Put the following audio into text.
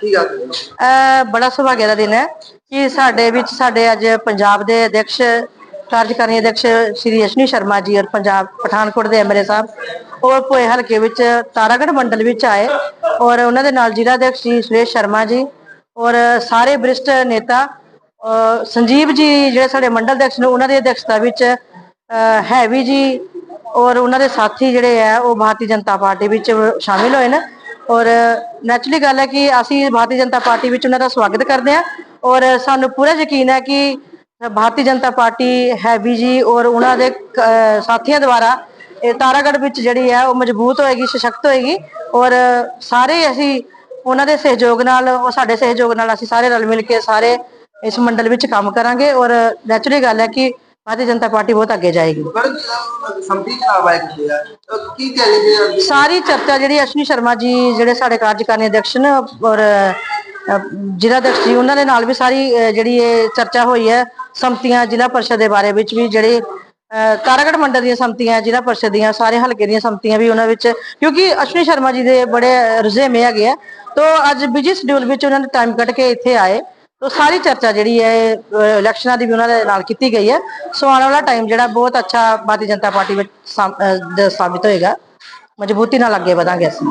ਕੀ ਗੱਲ ਹੈ ਬੜਾ ਸੁਭਾਗਿਆ ਦਾ ਦਿਨ ਹੈ ਕਿ ਸਾਡੇ ਵਿੱਚ ਸਾਡੇ ਅੱਜ ਪੰਜਾਬ ਦੇ ਅਧਿਕਸ਼ ਕਾਰਜਕਾਰੀ ਅਧਿਕਸ਼ ਸ਼੍ਰੀ ਅਸ਼ਨੀ ਸ਼ਰਮਾ ਜੀ ਔਰ ਪੰਜਾਬ ਪਠਾਨਕੋਟ ਦੇ ਐਮਐਲਏ ਸਾਹਿਬ, ਉਹ ਭੋਏ ਹਲਕੇ ਵਿੱਚ ਤਾਰਾਗੜ ਮੰਡਲ ਵਿੱਚ ਆਏ ਔਰ ਉਹਨਾਂ ਦੇ ਨਾਲ ਜ਼ਿਲ੍ਹਾ ਅਧਿਕਸ਼ ਜੀ ਸੁਰੇਸ਼ ਸ਼ਰਮਾ ਜੀ ਔਰ ਸਾਰੇ ਵਰਿਸ਼ਟ ਨੇਤਾ ਸੰਜੀਵ ਜੀ ਜਿਹੜੇ ਸਾਡੇ ਮੰਡਲ ਅਧਿਕਸ਼ ਨੇ, ਉਹਨਾਂ ਦੀ ਅਧਿਕਸ਼ਤਾ ਵਿੱਚ ਹੈਵੀ ਜੀ ਔਰ ਉਹਨਾਂ ਦੇ ਸਾਥੀ ਜਿਹੜੇ ਆ, ਉਹ ਭਾਰਤੀ ਜਨਤਾ ਪਾਰਟੀ ਵਿੱਚ ਸ਼ਾਮਿਲ ਹੋਏ ਨੇ ਔਰ ਨੈਚੁਰਲੀ ਗੱਲ ਹੈ ਕਿ ਅਸੀਂ ਭਾਰਤੀ ਜਨਤਾ ਪਾਰਟੀ ਵਿੱਚ ਉਹਨਾਂ ਦਾ ਸਵਾਗਤ ਕਰਦੇ ਹਾਂ ਔਰ ਸਾਨੂੰ ਪੂਰਾ ਯਕੀਨ ਹੈ ਕਿ ਭਾਰਤੀ ਜਨਤਾ ਪਾਰਟੀ ਹੈਵੀ ਜੀ ਔਰ ਉਹਨਾਂ ਦੇ ਸਾਥੀਆਂ ਦੁਆਰਾ ਇਹ ਤਾਰਾਗੜ ਵਿੱਚ ਜਿਹੜੀ ਹੈ ਉਹ ਮਜ਼ਬੂਤ ਹੋਏਗੀ, ਸਸ਼ਕਤ ਹੋਏਗੀ ਔਰ ਸਾਰੇ ਅਸੀਂ ਉਹਨਾਂ ਦੇ ਸਹਿਯੋਗ ਨਾਲ, ਉਹ ਸਾਡੇ ਸਹਿਯੋਗ ਨਾਲ ਅਸੀਂ ਸਾਰੇ ਰਲ ਮਿਲ ਕੇ ਸਾਰੇ ਇਸ ਮੰਡਲ ਵਿੱਚ ਕੰਮ ਕਰਾਂਗੇ ਔਰ ਨੈਚੁਰਲੀ ਗੱਲ ਹੈ ਕਿ ਭਾਰਤੀ ਜਨਤਾ ਪਾਰਟੀ ਬਹੁਤ ਅੱਗੇ ਜਾਏਗੀ। ਪਰ ਸੰਪੀ ਖਰਾਬ ਆਇਆ ਕਿ ਕੀ ਕਹਿ ਸਾਰੀ ਚਰਚਾ ਜਿਹੜੀ ਅਸ਼ਵਨੀ ਸ਼ਰਮਾ ਜੀ ਜਿਹੜੇ ਸਾਡੇ ਕਾਰਜਕਾਰੀ ਅਧਿਕਸ਼ ਨੇ ਔਰ ਜ਼ਿਲ੍ਹਾ ਅਧਿਕਸ਼ ਜੀ ਉਹਨਾਂ ਦੇ ਨਾਲ ਵੀ ਸਾਰੀ ਜਿਹੜੀ ਇਹ ਚਰਚਾ ਹੋਈ ਹੈ ਸੰਮਤੀਆਂ ਜ਼ਿਲ੍ਹਾ ਪਰਿਸ਼ਦ ਦੇ ਬਾਰੇ ਵਿੱਚ ਵੀ ਜਿਹੜੇ ਅਹ, ਮੰਡਲ ਦੀਆਂ ਸੰਮਤੀਆਂ ਜ਼ਿਲ੍ਹਾ ਪਰਿਸ਼ਦ ਦੀਆਂ ਸਾਰੇ ਹਲਕੇ ਦੀਆਂ ਸੰਮਤੀਆਂ ਵੀ ਉਹਨਾਂ ਵਿੱਚ ਕਿਉਂਕਿ ਅਸ਼ਵਨੀ ਸ਼ਰਮਾ ਜੀ ਦੇ ਬੜੇ ਰੁਝੇਵੇਂ ਹੈਗੇ ਆ। ਤੋਂ ਅੱਜ ਬਿਜ਼ੀ ਸ਼ਡਿਊਲ ਵਿੱਚ ਉਹਨਾਂ ਨੇ ਟਾਈਮ ਕੱਢ ਕੇ ਇੱਥੇ ਆਏ। ਤੋਂ ਸਾਰੀ ਚਰਚਾ ਜਿਹੜੀ ਹੈ ਅਹ, ਇਲੈਕਸ਼ਨਾਂ ਦੀ ਵੀ ਉਹਨਾਂ ਦੇ ਨਾਲ ਕੀਤੀ ਗਈ ਹੈ। ਸੋ ਆਉਣ ਵਾਲਾ ਟਾਈਮ ਜਿਹੜਾ ਬਹੁਤ ਅੱਛਾ ਭਾਰਤੀ ਜਨਤਾ ਪਾਰਟੀ ਵਿੱਚ ਸਾਮ- ਅਹ, ਦਾ ਸਾਬਿਤ ਹੋਏਗਾ। ਮਜ਼ਬੂਤੀ ਨਾਲ ਅੱਗੇ ਵਧਾਂਗੇ ਅਸੀਂ।